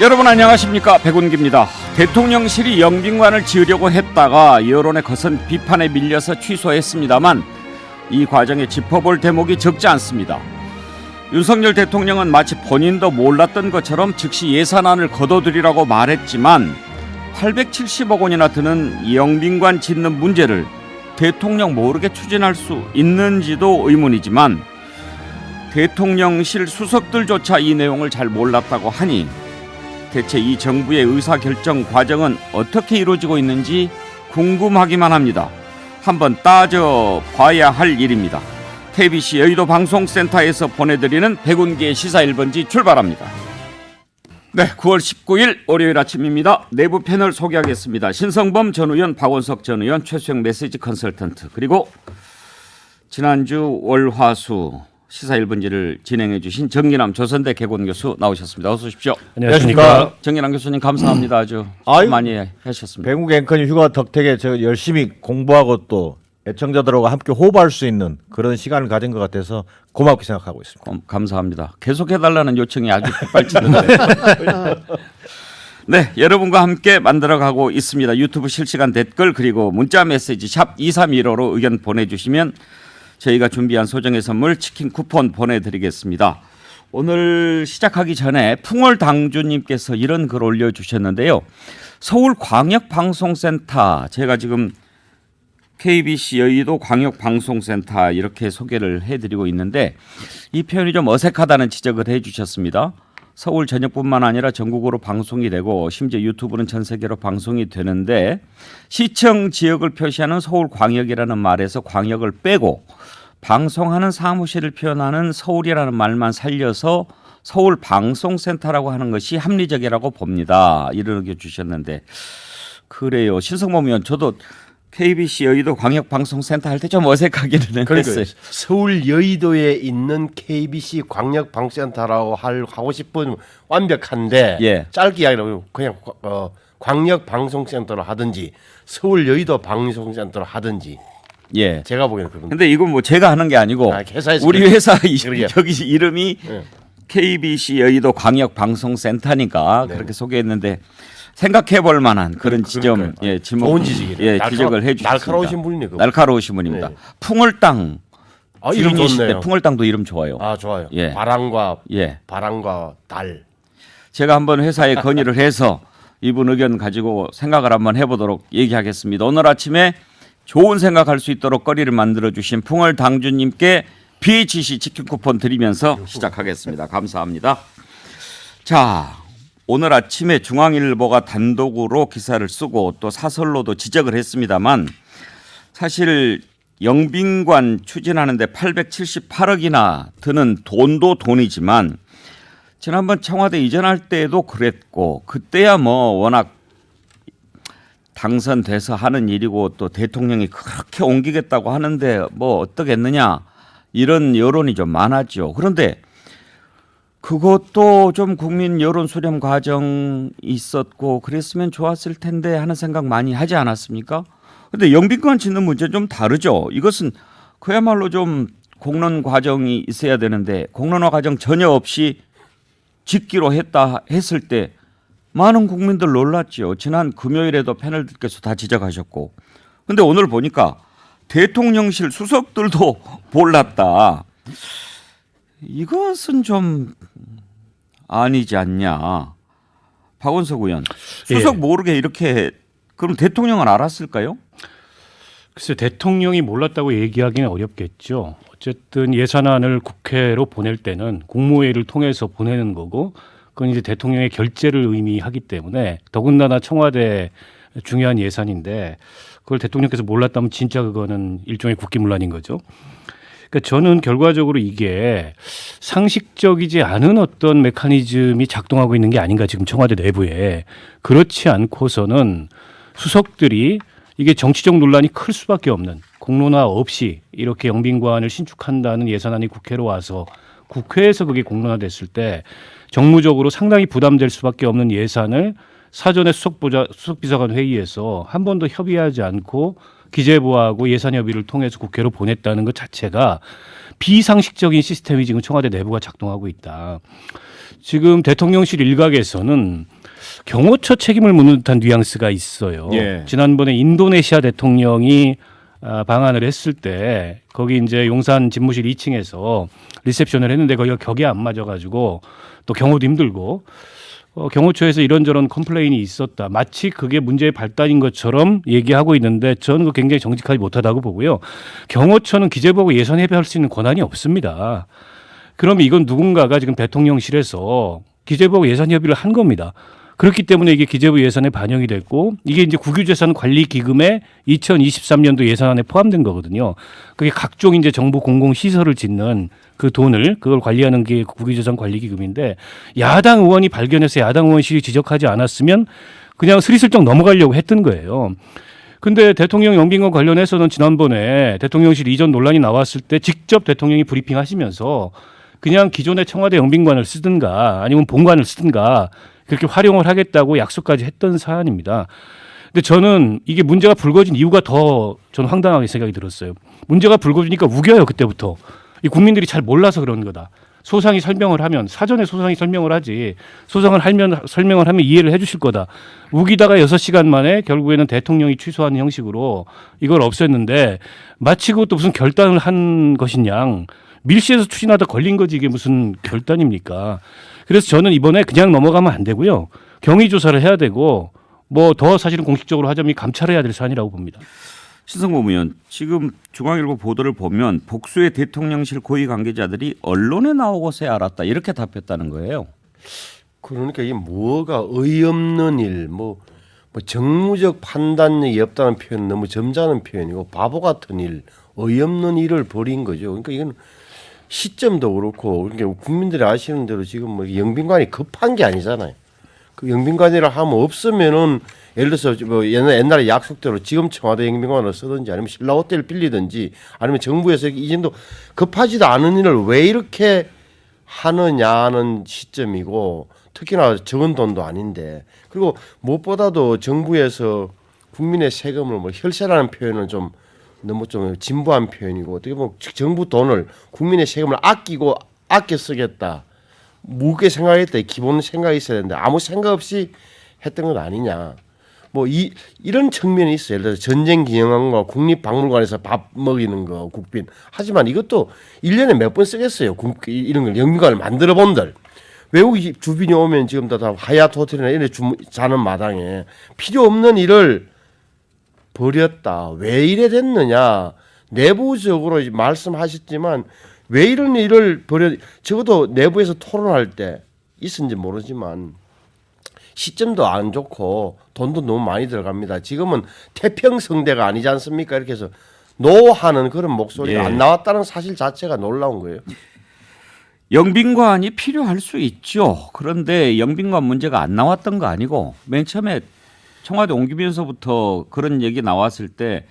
여러분 안녕하십니까 백운기입니다. 대통령실이 영빈관을 지으려고 했다가 여론의 거센 비판에 밀려서 취소했습니다만 이 과정에 짚어볼 대목이 적지 않습니다. 윤석열 대통령은 마치 본인도 몰랐던 것처럼 즉시 예산안을 거둬들이라고 말했지만 870억 원이나 드는 영빈관 짓는 문제를 대통령 모르게 추진할 수 있는지도 의문이지만 대통령실 수석들조차 이 내용을 잘 몰랐다고 하니 대체 이 정부의 의사결정 과정은 어떻게 이루어지고 있는지 궁금하기만 합니다. 한번 따져 봐야 할 일입니다. KBC 여의도 방송센터에서 보내드리는 백운기의 시사 1번지 출발합니다. 네, 9월 19일 월요일 아침입니다. 내부 패널 소개하겠습니다. 신성범 전 의원, 박원석 전 의원, 최수영 메시지 컨설턴트 그리고 지난주 월화수 시사 1번지를 진행해 주신 정기남 조선대 개공 교수 나오셨습니다. 어서 오십시오. 안녕하십니까. 정기남 교수님 감사합니다. 아주 아유. 많이 하셨습니다. 배국 앵커님 휴가 덕택에 저 열심히 공부하고 또 애청자들하고 함께 호흡할 수 있는 그런 시간을 가진 것 같아서 고맙게 생각하고 있습니다. 감- 감사합니다. 계속 해달라는 요청이 아주 빗발치는데. 네, 여러분과 함께 만들어가고 있습니다. 유튜브 실시간 댓글 그리고 문자 메시지 샵 2315로 의견 보내주시면 저희가 준비한 소정의 선물 치킨 쿠폰 보내드리겠습니다. 오늘 시작하기 전에 풍월 당주님께서 이런 글 올려주셨는데요. 서울광역방송센터 제가 지금 KBC 여의도 광역방송센터 이렇게 소개를 해드리고 있는데 이 표현이 좀 어색하다는 지적을 해주셨습니다. 서울 전역뿐만 아니라 전국으로 방송이 되고 심지어 유튜브는 전 세계로 방송이 되는데 시청 지역을 표시하는 서울 광역이라는 말에서 광역을 빼고 방송하는 사무실을 표현하는 서울이라는 말만 살려서 서울 방송센터라고 하는 것이 합리적이라고 봅니다. 이렇게 주셨는데 그래요. 신성범 의원 저도 KBC 여의도 광역방송센터 할 때 좀 어색하기는 그러니까 했어요. 서울 여의도에 있는 KBC 광역 방센터라고 할 하고 싶은 완벽한데 예. 짧게 이야기하면 그냥 어, 광역 방송센터로 하든지 서울 여의도 방송센터로 하든지 예. 제가 보기에는 그런 근데 이건 뭐 제가 하는 게 아니고 아, 회사에서 우리 그래. 회사 이- 그러게요. 여기 이름이 예. KBC 여의도 광역방송센터니까 네. 그렇게 소개했는데 생각해 볼 만한 그런 그- 지점 그러니까요. 예, 지목 좋은 지적이네. 예, 날카로- 지적을 해 주셨습니다. 날카로우신 분이네, 그거. 날카로우신 분입니다. 네. 풍월당 아, 이름 좋네요. 풍월당도 이름 좋아요. 아 좋아요. 예. 바람과 예. 바람과 달. 제가 한번 회사에 건의를 해서 이분 의견 가지고 생각을 한번 해보도록 얘기하겠습니다. 오늘 아침에 좋은 생각할 수 있도록 거리를 만들어 주신 풍월 당주님께 BHC 치킨 쿠폰 드리면서 시작하겠습니다. 감사합니다. 자, 오늘 아침에 중앙일보가 단독으로 기사를 쓰고 또 사설로도 지적을 했습니다만 사실 영빈관 추진하는데 878억이나 드는 돈도 돈이지만 지난번 청와대 이전할 때도 그랬고 그때야 뭐 워낙 당선돼서 하는 일이고 또 대통령이 그렇게 옮기겠다고 하는데 뭐 어떻겠느냐 이런 여론이 좀 많았죠. 그런데 그것도 좀 국민 여론 수렴 과정 있었고 그랬으면 좋았을 텐데 하는 생각 많이 하지 않았습니까? 근데 영빈관 짓는 문제 좀 다르죠. 이것은 그야말로 좀 공론 과정이 있어야 되는데 공론화 과정 전혀 없이 짓기로 했다 했을 때 많은 국민들 놀랐죠. 지난 금요일에도 패널들께서 다 지적하셨고. 근데 오늘 보니까 대통령실 수석들도 몰랐다. 이것은 좀 아니지 않냐. 박원석 의원. 수석 예. 모르게 이렇게 그럼 대통령은 알았을까요? 글쎄 대통령이 몰랐다고 얘기하기는 어렵겠죠. 어쨌든 예산안을 국회로 보낼 때는 국무회의를 통해서 보내는 거고 그건 이제 대통령의 결재를 의미하기 때문에 더군다나 청와대 중요한 예산인데 그걸 대통령께서 몰랐다면 진짜 그거는 일종의 국기문란인 거죠. 그러니까 저는 결과적으로 이게 상식적이지 않은 어떤 메커니즘이 작동하고 있는 게 아닌가 지금 청와대 내부에. 그렇지 않고서는 수석들이 이게 정치적 논란이 클 수밖에 없는 공론화 없이 이렇게 영빈관을 신축한다는 예산안이 국회로 와서 국회에서 그게 공론화됐을 때 정무적으로 상당히 부담될 수밖에 없는 예산을 사전에 수석보좌 수석비서관 회의에서 한 번도 협의하지 않고 기재부하고 예산협의를 통해서 국회로 보냈다는 것 자체가 비상식적인 시스템이 지금 청와대 내부가 작동하고 있다. 지금 대통령실 일각에서는 경호처 책임을 묻는 듯한 뉘앙스가 있어요. 예. 지난번에 인도네시아 대통령이 아, 방한을 했을 때 거기 이제 용산 집무실 2층에서 리셉션을 했는데 거기가 격이 안 맞아가지고 또 경호도 힘들고 어, 경호처에서 이런저런 컴플레인이 있었다. 마치 그게 문제의 발단인 것처럼 얘기하고 있는데 저는 그 굉장히 정직하지 못하다고 보고요. 경호처는 기재부하고 예산 협의할 수 있는 권한이 없습니다. 그러면 이건 누군가가 지금 대통령실에서 기재부하고 예산 협의를 한 겁니다. 그렇기 때문에 이게 기재부 예산에 반영이 됐고 이게 이제 국유재산 관리 기금에 2023년도 예산안에 포함된 거거든요. 그게 각종 이제 정부 공공 시설을 짓는 그 돈을 그걸 관리하는 게 국유재산 관리 기금인데 야당 의원이 발견해서 야당 의원실이 지적하지 않았으면 그냥 스리슬쩍 넘어가려고 했던 거예요. 근데 대통령 영빈관 관련해서는 지난번에 대통령실 이전 논란이 나왔을 때 직접 대통령이 브리핑 하시면서 그냥 기존의 청와대 영빈관을 쓰든가 아니면 본관을 쓰든가 그렇게 활용을 하겠다고 약속까지 했던 사안입니다. 근데 저는 이게 문제가 불거진 이유가 더 저는 황당하게 생각이 들었어요. 문제가 불거지니까 우겨요 그때부터. 이 국민들이 잘 몰라서 그런 거다. 소상히 설명을 하면 사전에 소상히 설명을 하지 소상을 하면 설명을 하면 이해를 해주실 거다. 우기다가 여섯 시간 만에 결국에는 대통령이 취소하는 형식으로 이걸 없앴는데 마치 그것도 무슨 결단을 한 것이냐 밀시에서 추진하다 걸린 거지 이게 무슨 결단입니까? 그래서 저는 이번에 그냥 넘어가면 안 되고요. 경위 조사를 해야 되고 뭐 더 사실은 공식적으로 하자면 감찰해야 될 사안이라고 봅니다. 신성범 의원 지금 중앙일보 보도를 보면 복수의 대통령실 고위 관계자들이 언론에 나오고서야 알았다 이렇게 답했다는 거예요. 그러니까 이게 뭐가 어이없는 일, 뭐, 뭐 정무적 판단력이 없다는 표현 너무 점잖은 표현이고 바보 같은 일, 어이없는 일을 벌인 거죠. 그러니까 이건 시점도 그렇고 그러니까 국민들이 아시는 대로 지금 뭐 영빈관이 급한 게 아니잖아요. 그 영빈관이라 하면 없으면은 예를 들어서 뭐 옛날 옛날에 약속대로 지금 청와대 영빈관을 쓰든지 아니면 신라 호텔 빌리든지 아니면 정부에서 이 정도 급하지도 않은 일을 왜 이렇게 하느냐는 시점이고 특히나 적은 돈도 아닌데 그리고 무엇보다도 정부에서 국민의 세금을 뭐 혈세라는 표현은 좀 너무 좀 진부한 표현이고 어떻게 보면 정부 돈을 국민의 세금을 아끼고 아껴 쓰겠다 무게 생각했다 기본 생각이 있어야 되는데 아무 생각 없이 했던 건 아니냐 뭐 이 이런 측면이 있어요. 예를 들어서 전쟁 기념관과 국립박물관에서 밥 먹이는 거 국빈. 하지만 이것도 일년에 몇 번 쓰겠어요. 이런 걸 영빈관을 만들어 본들. 외국 이- 주빈이 오면 지금 다, 다 하얏 호텔이나 이런 데 주, 자는 마당에 필요 없는 일을 버렸다. 왜 이래 됐느냐? 내부적으로 말씀하셨지만 왜 이런 일을 버려? 적어도 내부에서 토론할 때 있은지 모르지만 시점도 안 좋고 돈도 너무 많이 들어갑니다. 지금은 태평성대가 아니지 않습니까? 이렇게 해서 노하는 그런 목소리가 예. 안 나왔다는 사실 자체가 놀라운 거예요. 영빈관이 필요할 수 있죠. 그런데 영빈관 문제가 안 나왔던 거 아니고 맨 처음에 청와대 옮기면서부터 그런 얘기 나왔을 때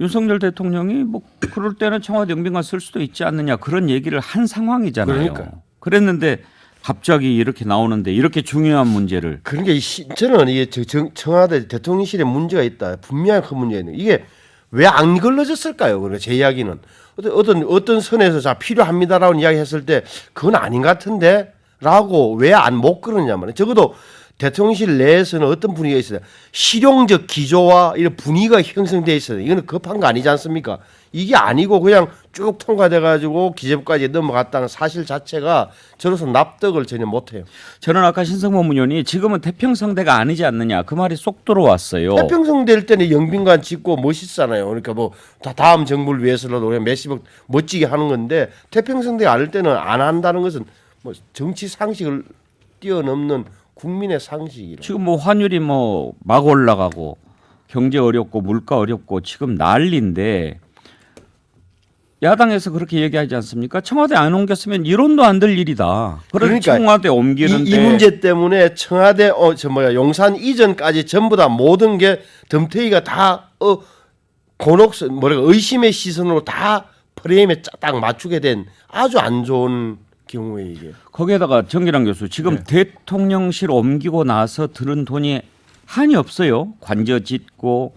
윤석열 대통령이 뭐 그럴 때는 청와대 영빈관 쓸 수도 있지 않느냐 그런 얘기를 한 상황이잖아요. 그러니까요. 그랬는데 갑자기 이렇게 나오는데 이렇게 중요한 문제를 그러니까 이 시, 저는 이게 저- 정- 청와대 대통령실에 문제가 있다. 분명히 그 문제가 있는 이게 왜 안 걸러졌을까요? 그래 제 이야기는 어떤 어떤 어떤 선에서 자 필요합니다라고 이야기했을 때 그건 아닌 것 같은데라고 왜 안 못 그러냐 말이에요. 적어도 대통령실 내에서는 어떤 분위기가 있어요. 실용적 기조와 이런 분위기가 형성돼 있어요. 이거는 급한 거 아니지 않습니까? 이게 아니고 그냥 쭉 통과돼 가지고 기재부까지 넘어갔다는 사실 자체가 저로서 납득을 전혀 못해요. 저는 아까 신성범 의원이 지금은 태평성대가 아니지 않느냐 그 말이 쏙 들어왔어요. 태평성 될 때는 영빈관 짓고 멋있잖아요. 그러니까 뭐 다 다음 정부를 위해서라도 그냥 몇십억 멋지게 하는 건데 태평성대 않을 때는 안 한다는 것은 뭐 정치 상식을 뛰어넘는 국민의 상식이라. 지금 뭐 환율이 뭐 막 올라가고 경제 어렵고 물가 어렵고 지금 난리인데 야당에서 그렇게 얘기하지 않습니까? 청와대 안 옮겼으면 이론도 안 될 일이다. 그러니까 그러니까 청와대 이, 옮기는데 이 문제 때문에 청와대 어 저 뭐야 용산 이전까지 전부 다 모든 게 덤태이가 다 어 곤혹스 뭐랄까 의심의 시선으로 다 프레임에 짜- 딱 맞추게 된 아주 안 좋은 경우에 이게. 거기에다가 정기랑 교수 지금 네. 대통령실 옮기고 나서 들은 돈이 한이 없어요. 관저 짓고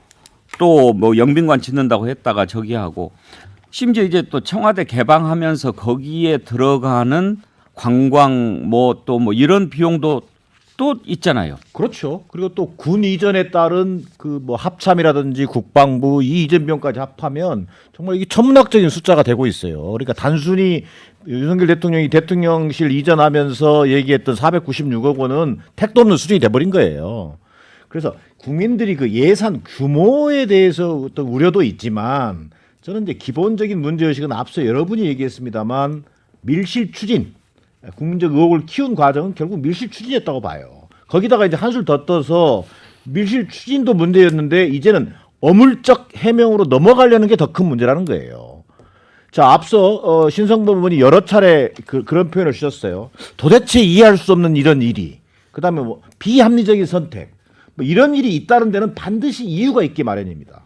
또 뭐 영빈관 짓는다고 했다가 저기 하고 심지어 이제 또 청와대 개방하면서 거기에 들어가는 관광 뭐 또뭐 이런 비용도 또 있잖아요. 그렇죠. 그리고 또 군 이전에 따른 그 뭐 합참이라든지 국방부 이 이전 비용까지 합하면 정말 이게 천문학적인 숫자가 되고 있어요. 그러니까 단순히 윤석열 대통령이 대통령실 이전하면서 얘기했던 496억 원은 택도 없는 수준이 돼버린 거예요. 그래서 국민들이 그 예산 규모에 대해서 어떤 우려도 있지만 저는 이제 기본적인 문제 의식은 앞서 여러분이 얘기했습니다만 밀실 추진 국민적 의혹을 키운 과정은 결국 밀실 추진이었다고 봐요. 거기다가 이제 한술 더 떠서 밀실 추진도 문제였는데 이제는 어물적 해명으로 넘어가려는 게 더 큰 문제라는 거예요. 자, 앞서 어, 신성범 의원이 여러 차례 그, 그런 표현을 주셨어요. 도대체 이해할 수 없는 이런 일이, 그 다음에 뭐 비합리적인 선택, 뭐 이런 일이 있다는 데는 반드시 이유가 있기 마련입니다.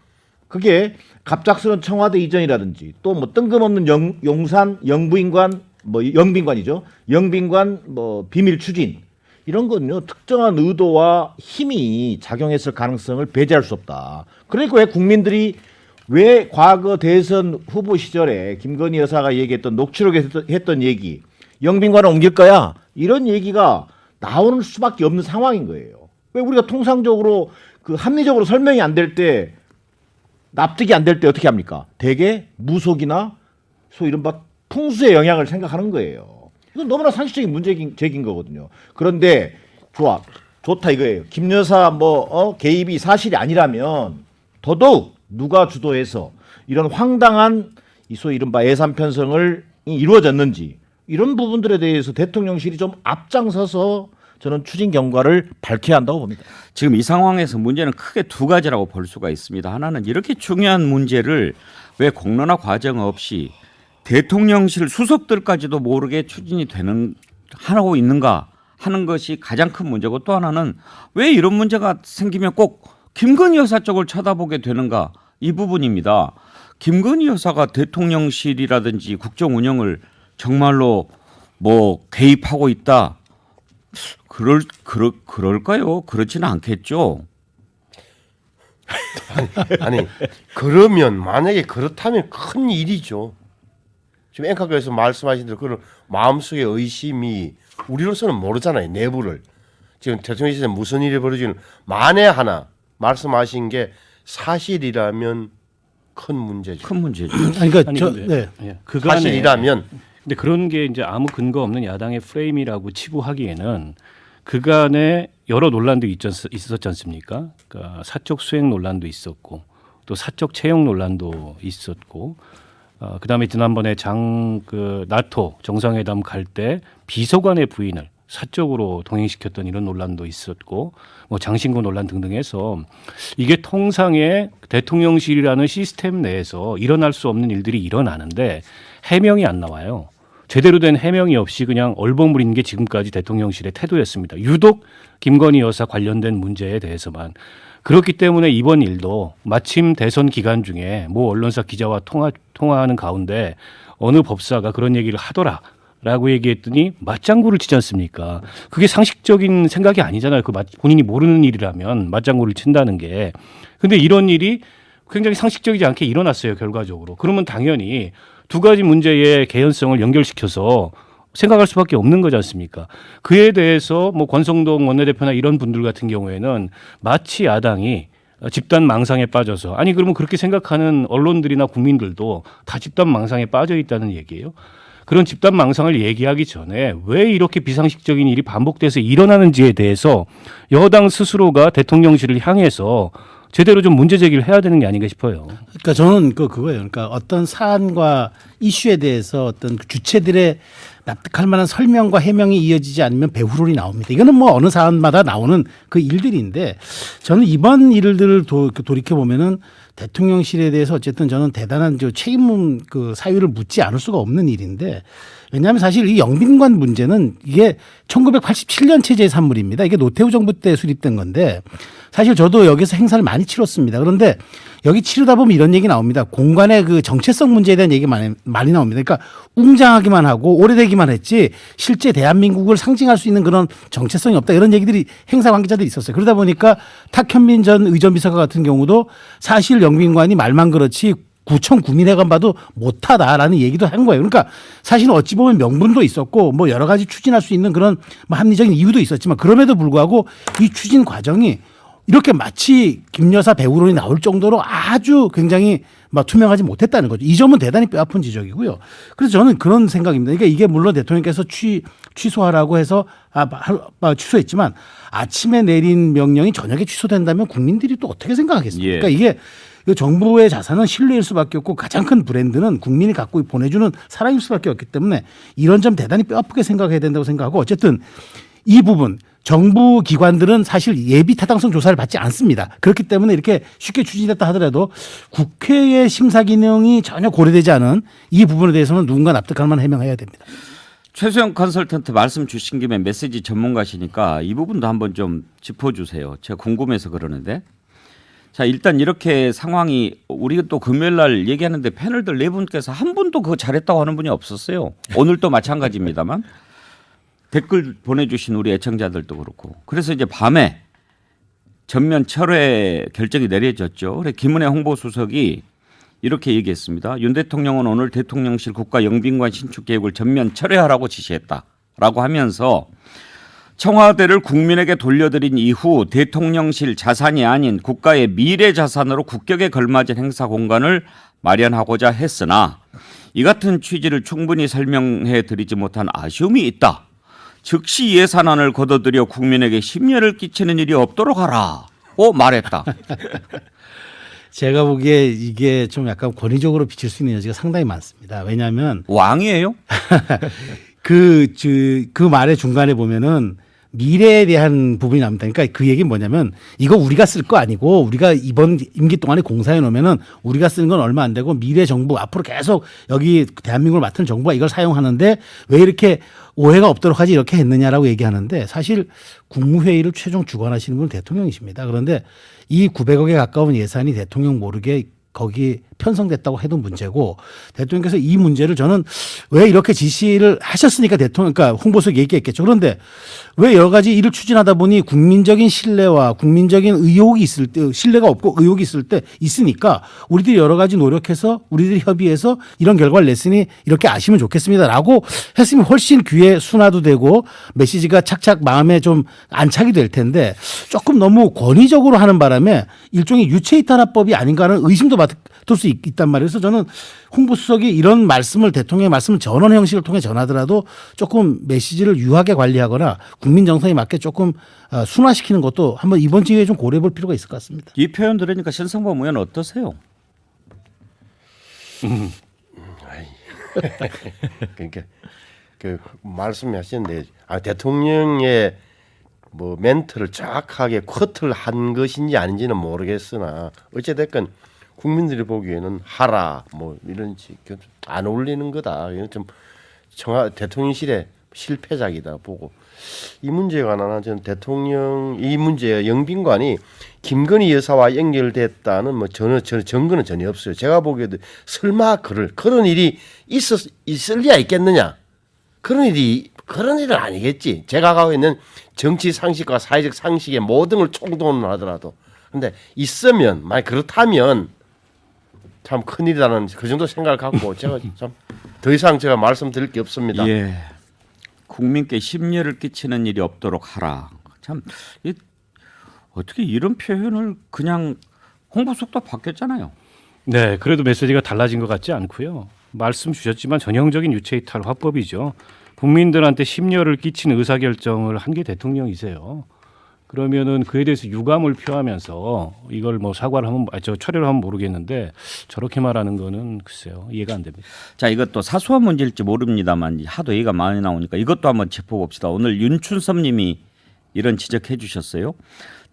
그게 갑작스러운 청와대 이전이라든지 또 뭐 뜬금없는 영, 용산 영부인관 뭐 영빈관이죠. 영빈관 뭐 비밀 추진 이런 건요 특정한 의도와 힘이 작용했을 가능성을 배제할 수 없다. 그러니까 왜 국민들이 왜 과거 대선 후보 시절에 김건희 여사가 얘기했던 녹취록에 했던, 했던 얘기 영빈관을 옮길 거야 이런 얘기가 나오는 수밖에 없는 상황인 거예요. 왜 우리가 통상적으로 그 합리적으로 설명이 안 될 때 납득이 안 될 때 어떻게 합니까? 대개 무속이나 소 이른바 풍수의 영향을 생각하는 거예요. 이건 너무나 상식적인 문제인 제기인 거거든요. 그런데 좋아 좋다 이거예요. 김 여사 뭐 어, 개입이 사실이 아니라면 더더욱 누가 주도해서 이런 황당한 이 소위 이른바 예산 편성을 이 이루어졌는지 이런 부분들에 대해서 대통령실이 좀 앞장서서 저는 추진 경과를 밝혀야 한다고 봅니다. 지금 이 상황에서 문제는 크게 두 가지라고 볼 수가 있습니다. 하나는 이렇게 중요한 문제를 왜 공론화 과정 없이 대통령실 수석들까지도 모르게 추진이 되는 하고 있는가 하는 것이 가장 큰 문제고 또 하나는 왜 이런 문제가 생기면 꼭 김건희 여사 쪽을 쳐다보게 되는가 이 부분입니다. 김건희 여사가 대통령실이라든지 국정 운영을 정말로 뭐 개입하고 있다. 그럴 그럴 그럴까요? 그렇지는 않겠죠. 아니 그러면 만약에 그렇다면 큰 일이죠. 지금 앵커께서 말씀하신 대로 그런 마음속의 의심이 우리로서는 모르잖아요 내부를 지금 대통령실에 무슨 일이 벌어지는 만에 하나 말씀하신 게 사실이라면 큰 문제죠. 큰 문제죠. 아니, 그러니까 아니 저, 근데 네. 예, 그간에 사실이라면 근데 그런 게 이제 아무 근거 없는 야당의 프레임이라고 치부하기에는 그간에 여러 논란도 있었, 있었지 않습니까? 그러니까 사적 수행 논란도 있었고 또 사적 채용 논란도 있었고 어, 그다음에 지난번에 장 그 나토 정상회담 갈 때 비서관의 부인을 사적으로 동행시켰던 이런 논란도 있었고 뭐 장신구 논란 등등해서 이게 통상의 대통령실이라는 시스템 내에서 일어날 수 없는 일들이 일어나는데 해명이 안 나와요. 제대로 된 해명이 없이 그냥 얼버무리는 게 지금까지 대통령실의 태도였습니다. 유독 김건희 여사 관련된 문제에 대해서만 그렇기 때문에 이번 일도 마침 대선 기간 중에 모 언론사 기자와 통화 통화하는 가운데 어느 법사가 그런 얘기를 하더라. 라고 얘기했더니 맞장구를 치지 않습니까? 그게 상식적인 생각이 아니잖아요. 그 맞- 본인이 모르는 일이라면 맞장구를 친다는 게. 근데 이런 일이 굉장히 상식적이지 않게 일어났어요, 결과적으로. 그러면 당연히 두 가지 문제의 개연성을 연결시켜서 생각할 수밖에 없는 거지 않습니까? 그에 대해서 뭐 권성동 원내대표나 이런 분들 같은 경우에는 마치 야당이 집단 망상에 빠져서 아니 그러면 그렇게 생각하는 언론들이나 국민들도 다 집단 망상에 빠져 있다는 얘기예요. 그런 집단 망상을 얘기하기 전에 왜 이렇게 비상식적인 일이 반복돼서 일어나는지에 대해서 여당 스스로가 대통령실을 향해서 제대로 좀 문제 제기를 해야 되는 게 아닌가 싶어요. 그러니까 저는 그 그거예요. 그러니까 어떤 사안과 이슈에 대해서 어떤 그 주체들의 납득할 만한 설명과 해명이 이어지지 않으면 배후론이 나옵니다. 이거는 뭐 어느 사안마다 나오는 그 일들인데 저는 이번 일들을 도, 돌이켜 보면은 대통령실에 대해서 어쨌든 저는 대단한 저 책임 그 사유를 묻지 않을 수가 없는 일인데 왜냐하면 사실 이 영빈관 문제는 이게 1987년 체제의 산물입니다. 이게 노태우 정부 때 수립된 건데 사실 저도 여기서 행사를 많이 치렀습니다. 그런데 여기 치르다 보면 이런 얘기 나옵니다. 공간의 그 정체성 문제에 대한 얘기 많이, 많이 나옵니다. 그러니까 웅장하기만 하고 오래되기만 했지 실제 대한민국을 상징할 수 있는 그런 정체성이 없다 이런 얘기들이 행사 관계자들이 있었어요. 그러다 보니까 탁현민 전 의전비서관 같은 경우도 사실 영빈관이 말만 그렇지 구청 구민회관 봐도 못하다라는 얘기도 한 거예요. 그러니까 사실은 어찌 보면 명분도 있었고 뭐 여러 가지 추진할 수 있는 그런 뭐 합리적인 이유도 있었지만 그럼에도 불구하고 이 추진 과정이 이렇게 마치 김 여사 배우론이 나올 정도로 아주 굉장히 막 투명하지 못했다는 거죠. 이 점은 대단히 뼈아픈 지적이고요. 그래서 저는 그런 생각입니다. 그러니까 이게 물론 대통령께서 취, 취소하라고 해서 아, 하- 아, 취소했지만 아침에 내린 명령이 저녁에 취소된다면 국민들이 또 어떻게 생각하겠습니까? 예. 그러니까 이게 이 정부의 자산은 신뢰일 수밖에 없고 가장 큰 브랜드는 국민이 갖고 보내주는 사랑일 수밖에 없기 때문에 이런 점 대단히 뼈아프게 생각해야 된다고 생각하고 어쨌든 이 부분 정부 기관들은 사실 예비 타당성 조사를 받지 않습니다. 그렇기 때문에 이렇게 쉽게 추진됐다 하더라도 국회의 심사 기능이 전혀 고려되지 않은 이 부분에 대해서는 누군가 납득할 만한 해명해야 됩니다. 최수영 컨설턴트 말씀 주신 김에 메시지 전문가시니까 이 부분도 한번 좀 짚어주세요. 제가 궁금해서 그러는데. 자 일단 이렇게 상황이 우리가 또 금요일 날 얘기하는데 패널들 네 분께서 한 분도 그거 잘했다고 하는 분이 없었어요. 오늘도 마찬가지입니다만 댓글 보내주신 우리 애청자들도 그렇고 그래서 이제 밤에 전면 철회 결정이 내려졌죠. 그래 김은혜 홍보수석이 이렇게 얘기했습니다. 윤 대통령은 오늘 대통령실 국가영빈관 신축 계획을 전면 철회하라고 지시했다라고 하면서 청와대를 국민에게 돌려드린 이후 대통령실 자산이 아닌 국가의 미래 자산으로 국격에 걸맞은 행사 공간을 마련하고자 했으나 이 같은 취지를 충분히 설명해 드리지 못한 아쉬움이 있다. 즉시 예산안을 걷어들여 국민에게 심려를 끼치는 일이 없도록 하라고 말했다. 제가 보기에 이게 좀 약간 권위적으로 비칠 수 있는 여지가 상당히 많습니다. 왜냐하면 왕이에요? 그, 저, 그 말의 중간에 보면은 미래에 대한 부분이. 그러니까 그 얘기는 뭐냐면 이거 우리가 쓸 거 아니고 우리가 이번 임기 동안에 공사해 놓으면은 우리가 쓰는 건 얼마 안 되고 미래 정부 앞으로 계속 여기 대한민국을 맡은 정부가 이걸 사용하는데 왜 이렇게 오해가 없도록 하지 이렇게 했느냐라고 얘기하는데 사실 국무회의를 최종 주관하시는 분은 대통령이십니다. 그런데 이 900억에 가까운 예산이 대통령 모르게 거기 편성됐다고 해도 문제고 대통령께서 이 문제를 저는 왜 이렇게 지시를 하셨으니까 대통령 그러니까 홍보석 얘기했겠죠. 그런데 왜 여러 가지 일을 추진하다 보니 국민적인 신뢰와 국민적인 의혹이 있을 때 신뢰가 없고 의혹이 있을 때 있으니까 우리들이 여러 가지 노력해서 우리들이 협의해서 이런 결과를 냈으니 이렇게 아시면 좋겠습니다라고 했으면 훨씬 귀에 순화도 되고 메시지가 착착 마음에 좀 안착이 될 텐데 조금 너무 권위적으로 하는 바람에 일종의 유체이탈화법이 아닌가 하는 의심도 받 을수 있, 있단 말이에요. 그래서 저는 홍보수석이 이런 말씀을 대통령의 말씀을 전원 형식을 통해 전하더라도 조금 메시지를 유하게 관리하거나 국민 정서에 맞게 조금 어, 순화시키는 것도 한번 이번 기회에 좀 고려해 볼 필요가 있을 것 같습니다. 이 표현 들으니까 신성범 의원 어떠세요? 그러니까 그 말씀하셨는데 아 대통령의 뭐 멘트를 정확하게 쿼트를 한 것인지 아닌지는 모르겠으나 어찌 됐건 국민들이 보기에는 하라 뭐 이런 식안 어울리는 거다. 이건 좀 청와 대통령실의 실패작이다 보고 이 문제에 관한 저는 대통령 이 문제 영빈관이 김건희 여사와 연결됐다는 뭐 전혀 전혀 증거는 전혀 없어요. 제가 보기에도 설마 그럴 그런 일이 있었 있을 리야 있겠느냐? 그런 일이 그런 일은 아니겠지. 제가 가고 있는 정치 상식과 사회적 상식의 모든 걸 총동원 하더라도 근데 있으면 만약 그렇다면 참 큰일이라는 그 정도 생각을 갖고 제가 참 더 이상 제가 말씀드릴 게 없습니다. 예. 국민께 심려를 끼치는 일이 없도록 하라. 참 이, 어떻게 이런 표현을 그냥 홍보 속도 바뀌었잖아요. 네, 그래도 메시지가 달라진 것 같지 않고요. 말씀 주셨지만 전형적인 유체이탈 화법이죠. 국민들한테 심려를 끼치는 의사결정을 한 게 대통령이세요. 그러면은 그에 대해서 유감을 표하면서 이걸 뭐 사과를 하면 아, 저 철회를 하면 모르겠는데 저렇게 말하는 거는 글쎄요 이해가 안 됩니다. 자 이것도 사소한 문제일지 모릅니다만 하도 얘기가 많이 나오니까 이것도 한번 짚어봅시다. 오늘 윤춘섭님이 이런 지적해 주셨어요.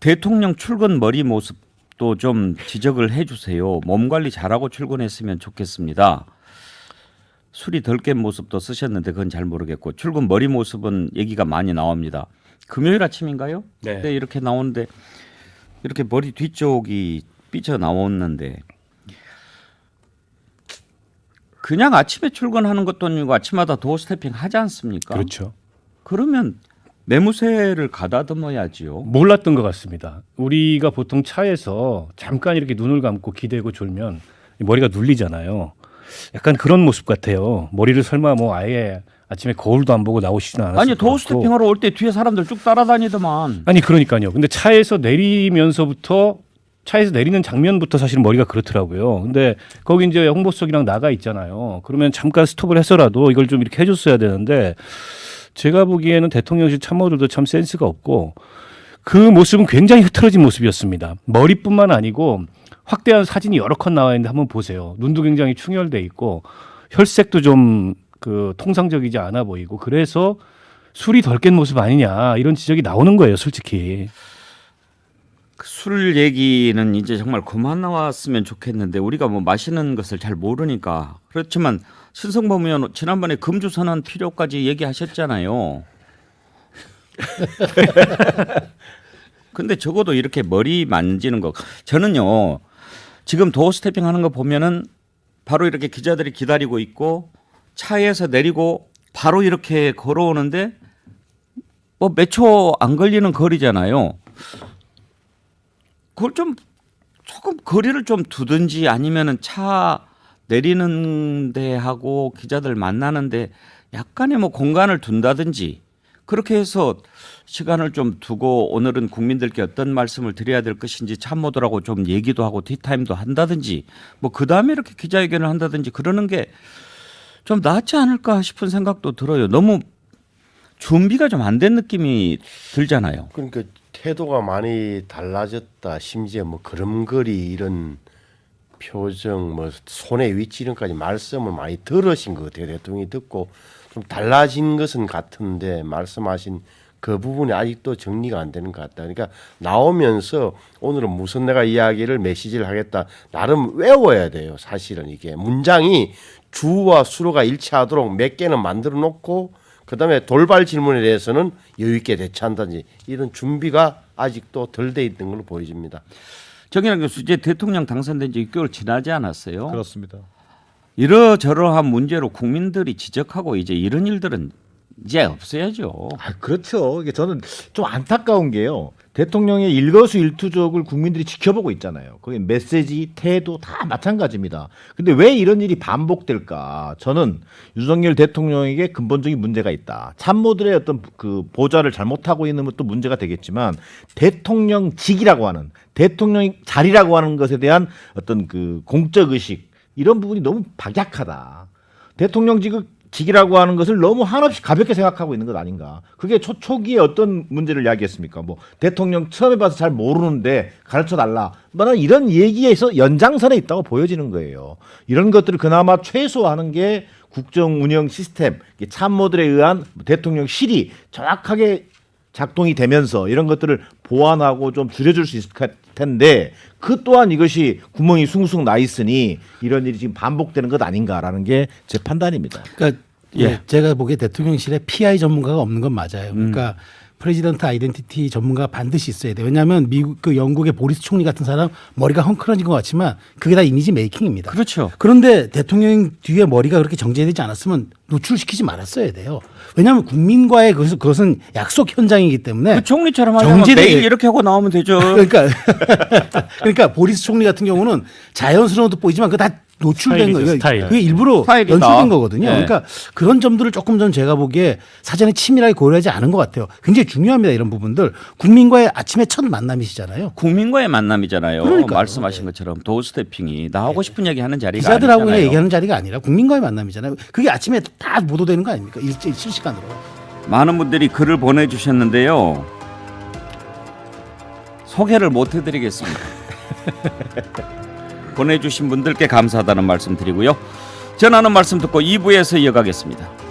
대통령 출근 머리 모습도 좀 지적을 해주세요. 몸 관리 잘하고 출근했으면 좋겠습니다. 술이 덜 깬 모습도 쓰셨는데 그건 잘 모르겠고 출근 머리 모습은 얘기가 많이 나옵니다. 금요일 아침인가요? 네. 그때 이렇게 나오는데 이렇게 머리 뒤쪽이 삐져 나왔는데 그냥 아침에 출근하는 것도 아니고 아침마다 도어 스태핑 하지 않습니까? 그렇죠. 그러면 매무새를 가다듬어야지요. 몰랐던 것 같습니다. 우리가 보통 차에서 잠깐 이렇게 눈을 감고 기대고 졸면 머리가 눌리잖아요. 약간 그런 모습 같아요. 머리를 설마 뭐 아예 아침에 거울도 안 보고 나오시지는 않았을 아니 것 도어 같고. 스태핑하러 올 때 뒤에 사람들 쭉 따라다니더만. 아니 그러니까요. 근데 차에서 내리면서부터 차에서 내리는 장면부터 사실 머리가 그렇더라고요. 근데 거기 이제 홍보석이랑 나가 있잖아요. 그러면 잠깐 스톱을 해서라도 이걸 좀 이렇게 해줬어야 되는데 제가 보기에는 대통령실 참모들도 참 센스가 없고 그 모습은 굉장히 흐트러진 모습이었습니다. 머리뿐만 아니고 확대한 사진이 여러 컷 나와 있는데 한번 보세요. 눈도 굉장히 충혈돼 있고 혈색도 좀 그 통상적이지 않아 보이고 그래서 술이 덜 깬 모습 아니냐 이런 지적이 나오는 거예요, 솔직히. 그술 얘기는 이제 정말 그만 나왔으면 좋겠는데 우리가 뭐 마시는 것을 잘 모르니까 그렇지만 신성범 의원 지난번에 금주 선언 필요까지 얘기하셨잖아요. 근데 적어도 이렇게 머리 만지는 거 저는요 지금 도어 스태핑 하는 거 보면은 바로 이렇게 기자들이 기다리고 있고 차에서 내리고 바로 이렇게 걸어오는데 뭐 몇 초 안 걸리는 거리잖아요. 그걸 좀 조금 거리를 좀 두든지 아니면은 차 내리는데 하고 기자들 만나는데 약간의 뭐 공간을 둔다든지 그렇게 해서 시간을 좀 두고 오늘은 국민들께 어떤 말씀을 드려야 될 것인지 참모들하고 좀 얘기도 하고 티타임도 한다든지 뭐 그 다음에 이렇게 기자회견을 한다든지 그러는 게 좀 낫지 않을까 싶은 생각도 들어요. 너무 준비가 좀 안 된 느낌이 들잖아요. 그러니까 태도가 많이 달라졌다. 심지어 뭐 걸음걸이 이런 표정, 뭐 손의 위치 이런까지 말씀을 많이 들으신 것 같아요. 대통령이 듣고 좀 달라진 것은 같은데 말씀하신 그 부분이 아직도 정리가 안 되는 것 같다. 그러니까 나오면서 오늘은 무슨 내가 이야기를 메시지를 하겠다. 나름 외워야 돼요. 사실은 이게 문장이 주와 수로가 일치하도록 몇 개는 만들어 놓고 그다음에 돌발 질문에 대해서는 여유 있게 대처한다든지 이런 준비가 아직도 덜 돼 있는 걸로 보여집니다. 정인환 교수 이제 대통령 당선된 지 6개월 지나지 않았어요. 그렇습니다. 이러저러한 문제로 국민들이 지적하고 이제 이런 일들은 이제 없어야죠. 아, 그렇죠. 이게 저는 좀 안타까운 게요. 대통령의 일거수일투족을 국민들이 지켜보고 있잖아요. 거기 메시지, 태도 다 마찬가지입니다. 근데 왜 이런 일이 반복될까? 저는 윤석열 대통령에게 근본적인 문제가 있다. 참모들의 어떤 그 보좌를 잘못하고 있는 것도 문제가 되겠지만 대통령직이라고 하는 대통령 자리라고 하는 것에 대한 어떤 그 공적 의식 이런 부분이 너무 박약하다. 대통령직을 직이라고 하는 것을 너무 한없이 가볍게 생각하고 있는 것 아닌가. 그게 초, 초기에 어떤 문제를 야기했습니까? 뭐 대통령 처음 해봐서 잘 모르는데 가르쳐 달라. 뭐는 이런 얘기에서 연장선에 있다고 보여지는 거예요. 이런 것들을 그나마 최소화하는 게 국정 운영 시스템, 참모들에 의한 대통령실이 정확하게 작동이 되면서 이런 것들을 보완하고 좀 줄여줄 수 있을 것 텐데 그 또한 이것이 구멍이 숭숭 나 있으니 이런 일이 지금 반복되는 것 아닌가라는 게 제 판단입니다. 그러니까 예. 예, 제가 보기에 대통령실에 PI 전문가가 없는 건 맞아요. 그러니까 프레지던트 아이덴티티 전문가가 반드시 있어야 돼요. 왜냐하면 미국 그 영국의 보리스 총리 같은 사람 머리가 헝클어진 것 같지만 그게 다 이미지 메이킹입니다. 그렇죠. 그런데 대통령 뒤에 머리가 그렇게 정제되지 않았으면 노출시키지 말았어야 돼요. 왜냐하면 국민과의 그것은, 그것은 약속 현장이기 때문에 그 총리처럼 정제돼- 매일 이렇게 하고 나오면 되죠. 그러니까 그러니까 보리스 총리 같은 경우는 자연스러워도 보이지만 그거 다 노출된 스타일이죠, 거예요. 스타일. 그게 일부러 스타일이다. 연출된 거거든요. 네. 그러니까 그런 점들을 조금 전 제가 보기에 사전에 치밀하게 고려하지 않은 것 같아요. 굉장히 중요합니다. 이런 부분들. 국민과의 아침에 첫 만남이시잖아요. 국민과의 만남이잖아요. 그러니까요. 말씀하신 것처럼 도어 스태핑이 나 하고 싶은 얘기 하는 자리가 기자들하고 그냥 아니잖아요. 얘기하는 자리가 아니라 국민과의 만남이잖아요. 그게 아침에 다 보도되는 거 아닙니까? 일제 실시간으로. 많은 분들이 글을 보내주셨는데요. 소개를 못 해드리겠습니다. 보내주신 분들께 감사하다는 말씀 드리고요. 전하는 말씀 듣고 2부에서 이어가겠습니다.